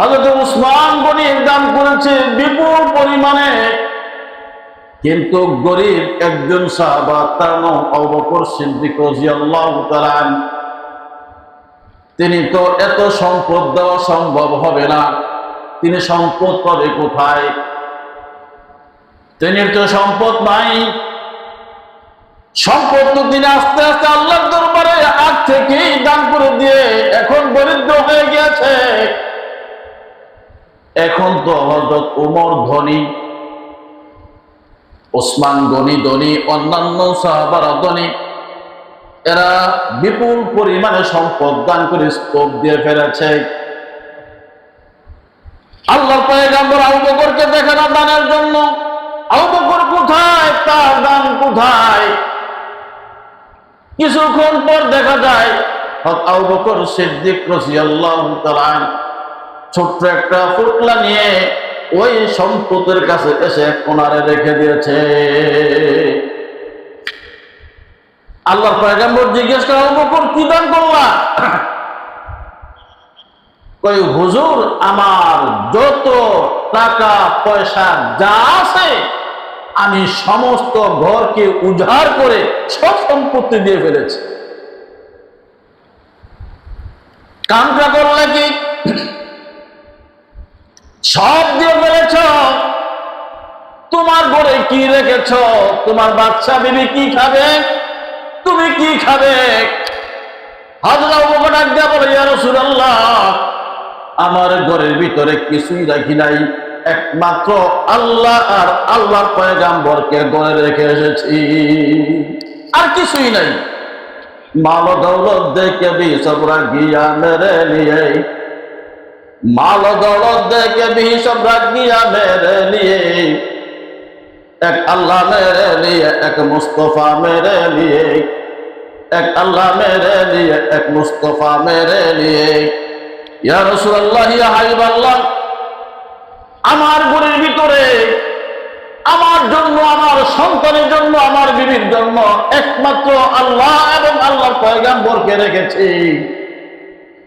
হজরত উসমান গনি দান করেছে বিপুল পরিমাণে। কিন্তু গরিব একজন সাহাবা, তার। তিনি তো এত সম্পদ দেওয়া সম্ভব হবে না। তিনি সম্পদ পাবে কোথায়? তিনি তো সম্পদ নাই। সম্পদ তো তিনি আস্তে আস্তে আল্লাহর দরবারে আগ থেকেই দান করে দিয়ে এখন দরিদ্র হয়ে গেছে এখন তো হজরত উমর ধনী, ওসমান গনি ধনী, অন্যান্য সাহাবারা ধনী, এরা বিপুল পরিমাণে সম্পদ দান করে স্তূপ দিয়ে ফেলেছে। আল্লাহর পয়গাম্বর আবু বকরকে দেখে না দানের জন্য? আবু বকর কোথায়? তার দান কোথায়? কিছুক্ষণ পর দেখা যায়, হযরত আবু বকর সিদ্দিক রাদিয়াল্লাহু তাআলা আনহু ছোট্ট একটা ফুটলা নিয়ে ওই সম্পদের কাছে এসে কোনারে রেখে দিয়েছে। আল্লাহর পয়গাম্বর জিজ্ঞেস করে বকর, কি দান করলা? কই, হুজুর, আমার যত টাকা, পয়সা যা আছে, আমি সমস্ত ঘরকে উজাড় করে সব সম্পত্তি দিয়ে ফেলেছি। কামটা করলে কি? সব দিয়ে ফেলেছ? তোমার ঘরে কি রেখেছ? তোমার বাচ্চা বিবি কি খাবে? তুমি কি খাবে? আমার ঘরের ভিতরে কিছুই রাখি নাই। একমাত্র আল্লাহ আর আল্লাহর পয়গাম্বরকে গড়ে রেখে এসেছি। আর কিছুই নাই। মাল দৌলত দেখে বিসবরা গিয়া মেরে নিয়ে মাল দৌলত দেখে ভীষণ রাগিয়া মেরে নিয়ে, এক আল্লাহ মেরে নিয়ে, এক মুস্তফা মেরে নিয়ে, এক আল্লাহ মেরে নিয়ে, এক মুস্তফা মেরে নিয়ে। ইয়া রসুল্লাহ ইয়া হাইব আল্লাহ আমার ঘরের ভিতরে, আমার জন্য, আমার সন্তানের জন্য, আমার বিবির জন্য একমাত্র আল্লাহ এবং আল্লাহ পয়গাম্বরকে রেখেছি।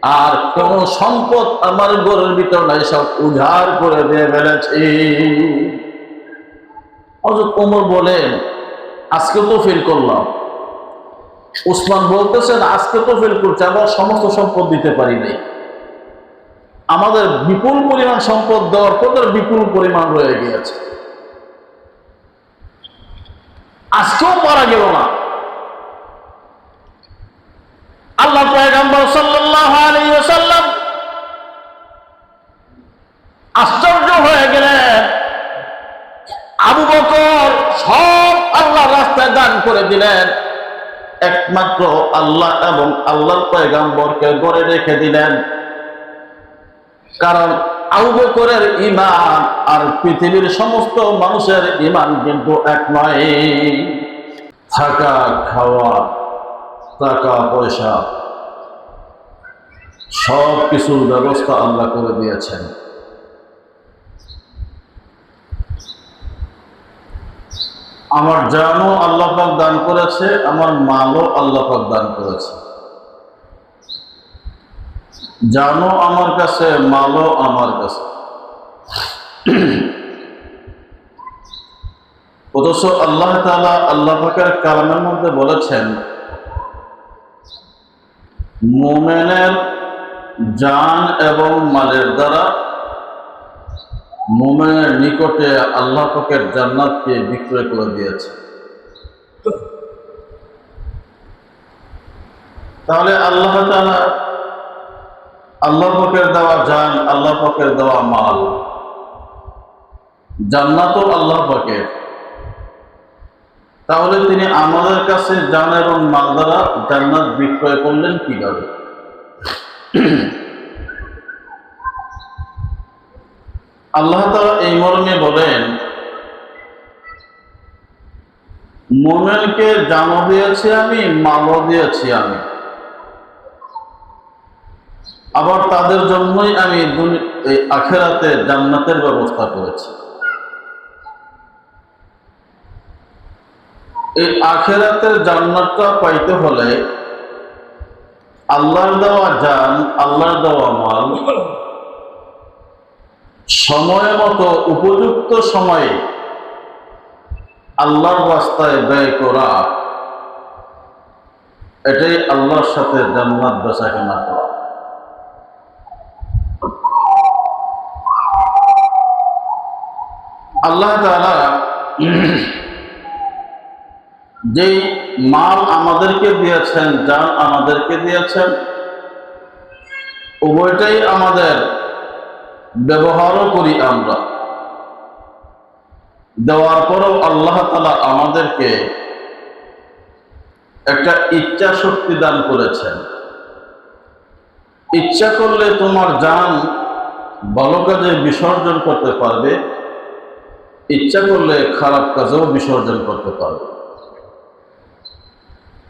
আর কোন সম্পদ আমার ঘরের ভিতর নাই, সব উজাড় করে দিয়ে ফেলেছি। হযরত ওমর বলেন, আজকে তো ফিল করলাম। উসমান বলতেছেন, আজকে তো ফিল করছে, আমরা সমস্ত সম্পদ দিতে পারি নাই। আমাদের বিপুল পরিমাণ সম্পদ দেওয়ার পর বিপুল পরিমাণ রয়ে গিয়েছে। আজকেও পারা গেল না। আল্লাহ পয়গাম্বর সাল্লাল্লাহু আশ্চর্য হয়ে গেলেন আবু বকর সব আল্লাহ রাস্তায় দান করে দিলেন। একমাত্র আল্লাহ এবং আল্লাহর পয়গাম্বরকে গড়ে রেখে দিলেন। কারণ আবু বকরের ইমান আর পৃথিবীর সমস্ত মানুষের ইমান কিন্তু এক নয়। থাকা, খাওয়া, টাকা, পয়সা সব কিছুর ব্যবস্থা আল্লাহ করে দিয়েছেন। আমার জানও আল্লাহ পাক দান করেছে, আমার মালও আল্লাহ পাক দান করেছে। জানো আমার কাছে, মালও আমার কাছে। অথচ আল্লাহ তালা আল্লাহ পাকের কালামের মধ্যে বলেছেন, মোমেনের জান এবং মালের দ্বারা মোমেনের নিকটে আল্লাহ পাকের জান্নাতকে বিক্রয় করে দিয়েছে। তাহলে আল্লাহ আল্লাহ পাকের দেওয়া জান, আল্লাহ পাকের দেওয়া মাল। জান্নাত আল্লাহ পাকের। তাহলে তিনি আমাদের কাছে জান এবং মাল দ্বারা জান্নাত বিক্রয় করলেন কীভাবে? আল্লাহ তাআলা এই মর্মে বলেন, মোমেনকে জানও দিয়েছি আমি, মালও দিয়েছি আমি। আবার তাদের জন্যই আমি আখেরাতে জান্নাতের ব্যবস্থা করেছি। এই আখেরাতের জান্নাতটা পাইতে হলে আল্লাহর দেওয়া জান, আল্লাহর দেওয়া মাল সময় মতো, উপযুক্ত সময়ে আল্লাহর রাস্তায় ব্যয় করা। এটাই আল্লাহর সাথে জান্নাত বেচাকেনা করা। আল্লাহ তাআলা যেই মাল আমাদেরকে দিয়েছেন যান আমাদেরকে দিয়েছেন, উভয়টাই আমাদের ব্যবহারও করি আমরা। দেওয়ার পরেও আল্লাহ তালা আমাদেরকে একটা ইচ্ছা শক্তি দান করেছেন। ইচ্ছা করলে তোমার যান ভালো কাজে বিসর্জন করতে পারবে, ইচ্ছা করলে খারাপ কাজেও বিসর্জন করতে পারবে।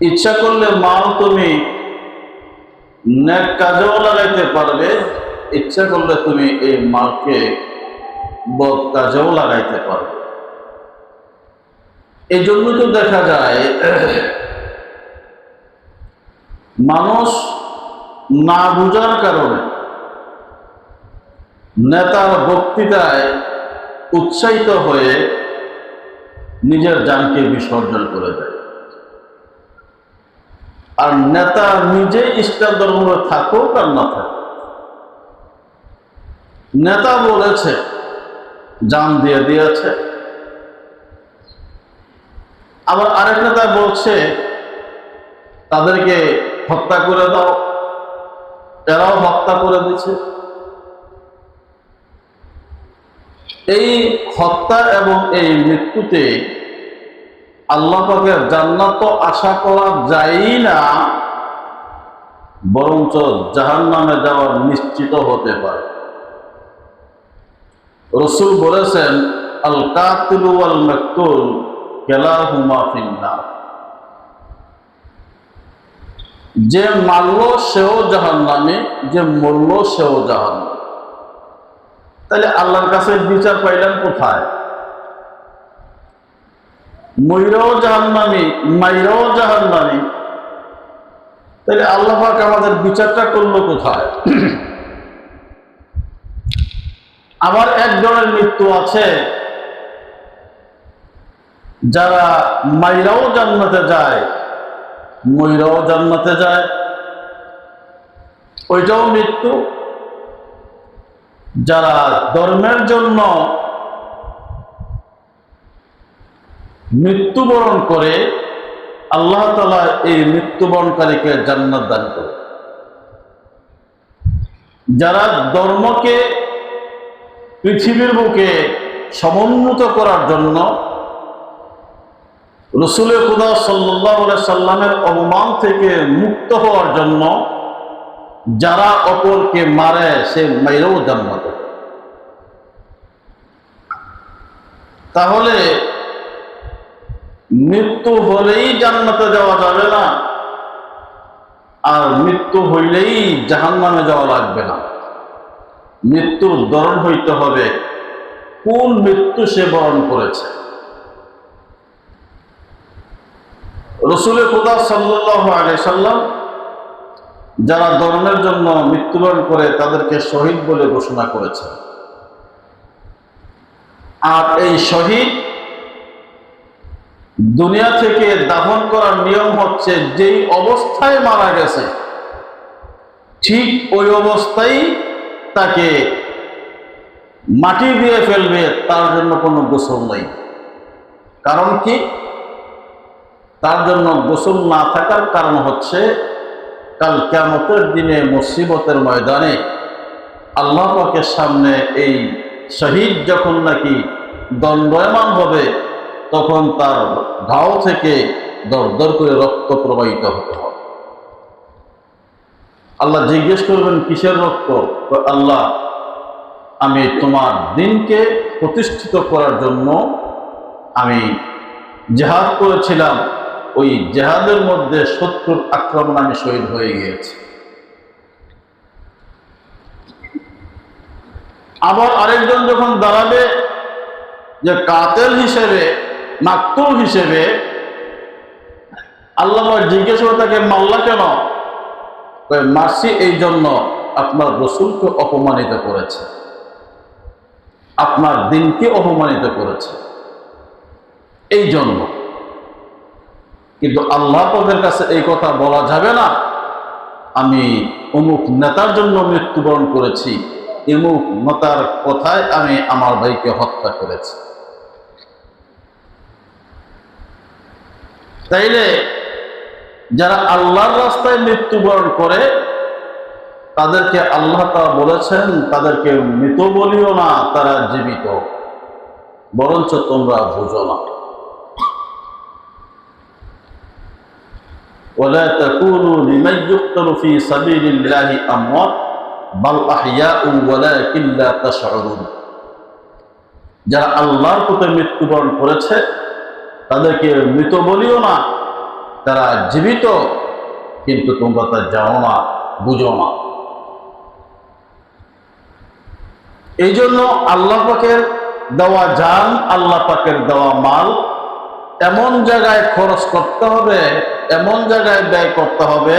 ইচ্ছা করলে মাল তুমি কাজেও লাগাইতে পারবে ইচ্ছা করলে তুমি এই মালকে বদ কাজেও লাগাইতে পারো। এই জন্য তো দেখা যায়, মানুষ না বুঝার কারণে নেতার বক্তৃতায় উৎসাহিত হয়ে নিজের জানকে বিসর্জন করে দেয়। আর নেতা নিজে ইসলাম ধর্ম থাকুক আর না থাকুক নেতা বলেছে জান দিয়ে দিয়েছে। আবার আরেক নেতা বলছে, তাদেরকে হত্যা করে দাও। এরাও হত্যা করে দিচ্ছে। এই হত্যা এবং এই মৃত্যুতে আল্লাহ পাকের জান্নাত আশা করা যায় না, বরঞ্চ জাহান নামে যাওয়ার নিশ্চিত হতে পারে। রসুল বলেছেন আল কাতিলু আল মাকতুল কেলাহুমা ফিন্নার। যে মারল, সেও জাহান নামে যে মরল, সেও জাহান তাহলে আল্লাহর কাছে বিচার পাইলেন কোথায়? ময়রাও জাহান্নামি, মাইরাও জাহান্নামি। তাহলে আল্লাহ আমাদের বিচারটা করল কোথায়? আবার এক ধরনের মৃত্যু আছে। যারা মাইরাও জান্নাতে যায় ময়রাও জান্নাতে যায়, ওইটাও মৃত্যু। যারা ধর্মের জন্য মৃত্যুবরণ করে, আল্লাহ তালা এই মৃত্যুবরণকারীকে জান্নাত দান করে। যারা ধর্মকে পৃথিবীর বুকে সমুন্নত করার জন্য রসুলের খুদা সাল্লাহ সাল্লামের অবমান থেকে মুক্ত হওয়ার জন্য যারা অপরকে মারে, সে মেয়েও জান্নাত তাহলে মৃত্যু হলেই জান্নাতে যাওয়া যাবে না, আর মৃত্যু হইলেই জাহান নামে যাওয়া লাগবে না। মৃত্যুর ধরন হইতে হবে। কোন মৃত্যু সে বরণ করেছে? রসুলের খুদা সাল্লাহ আলি সাল্লাম যারা ধর্মের জন্য মৃত্যুবরণ করে তাদেরকে শহীদ বলে ঘোষণা করেছে আর এই শহীদ দুনিয়া থেকে দাফন করার নিয়ম হচ্ছে যেই অবস্থায় মারা গেছে, ঠিক ওই অবস্থায় তাকে মাটি দিয়ে ফেলবে, তার জন্য কোনো গোসল নেই। কারণ কি? তার জন্য গোসল না থাকার কারণ হচ্ছে, কাল কেমতের দিনে মুসিবতের ময়দানে আল্লাহ সামনে এই শহীদ যখন নাকি দণ্ডয়মান হবে, তখন তার ঘাও থেকে দর দর করে রক্ত প্রবাহিত হতে হবে। আল্লাহ জিজ্ঞেস করবেন, কিসের রক্ত? আল্লাহ, আমি তোমার দিনকে প্রতিষ্ঠিত করার জন্য আমি জেহাদ করেছিলাম। ওই জেহাদের মধ্যে শত্রুর আক্রমণ আমি শহীদ হয়ে গিয়েছি। আবার আরেকজন যখন দাঁড়াবে, যে কাতেল হিসেবে মাকতুল হিসেবে, আল্লাহ জিজ্ঞেস করে তাকে মাল্লা কেন? মাসি এই জন্য আপনার রসুলকে অপমানিত করেছে। আপনার দিনকে অপমানিত করেছে। এই জন্য কিন্তু আল্লাহ পাকের কাছে এই কথা বলা যাবে না। আমি অমুক নেতার জন্য মৃত্যুবরণ করেছি, এমুক নেতার কথায় আমি আমার ভাইকে হত্যা করেছি। তাইলে যারা আল্লাহর রাস্তায় মৃত্যুবরণ করে তাদেরকে আল্লাহ তা বলেছেন তাদেরকে মৃত বলিও না তারা জীবিত বরঞ্চ তোমরা বুঝো না ولا تكونوا لمن يقتل في سبيل الله أموات بل أحياء ولكن لا تشعرون যারা আল্লাহর পথে মৃত্যুবরণ করেছে তাদেরকে মৃত বলিও না তারা জীবিত, কিন্তু তোমরা তা জানো না, বুঝো না। এই জন্য আল্লাহ পাকের দেওয়া যান আল্লাহ পাকের দেওয়া মাল, এমন জায়গায় খরচ করতে হবে, এমন জায়গায় ব্যয় করতে হবে,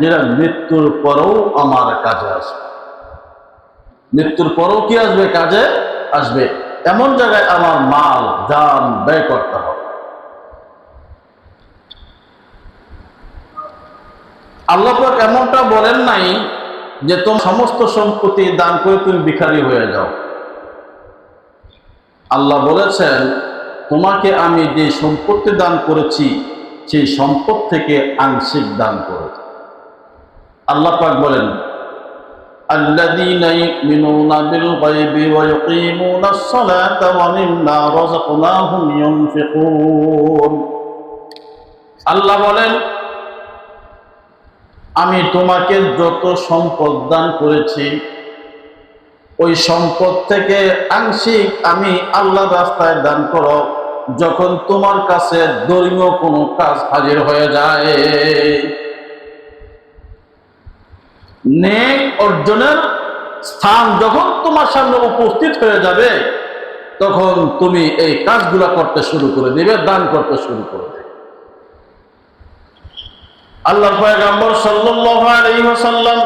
যেটা মৃত্যুর পরেও আমার কাজে আসবে। মৃত্যুর পরেও কি আসবে? কাজে আসবে। এমন জায়গায় আমার মাল যান ব্যয় করতে হবে। আল্লাহবাক এমনটা বলেন নাই যে তোমার সমস্ত সম্পত্তি দান করে তুমি ভিখারি হয়ে যাও। আল্লাহ বলেছেন, তোমাকে আমি যে সম্পত্তি দান করেছি, সেই সম্পদ থেকে আংশিক দান করে। আল্লাহ পাক বলেন আল্লাহ বলেন আমি তোমাকে যত সম্পদ দান করেছি, ওই সম্পদ থেকে আংশিক আমি আল্লাহ রাস্তায় দান করো, যখন তোমার কাছে ধর্মীয় কোনো কাজ হাজির হয়ে যায়। নেক অর্জনের স্থান যখন তোমার সামনে উপস্থিত হয়ে যাবে, তখন তুমি এই কাজগুলা করতে শুরু করে দিবে, দান করতে শুরু করে দেবে। আল্লাহ পয়গম্বর সাল্লাল্লাহু আলাইহি ওয়াসাল্লাম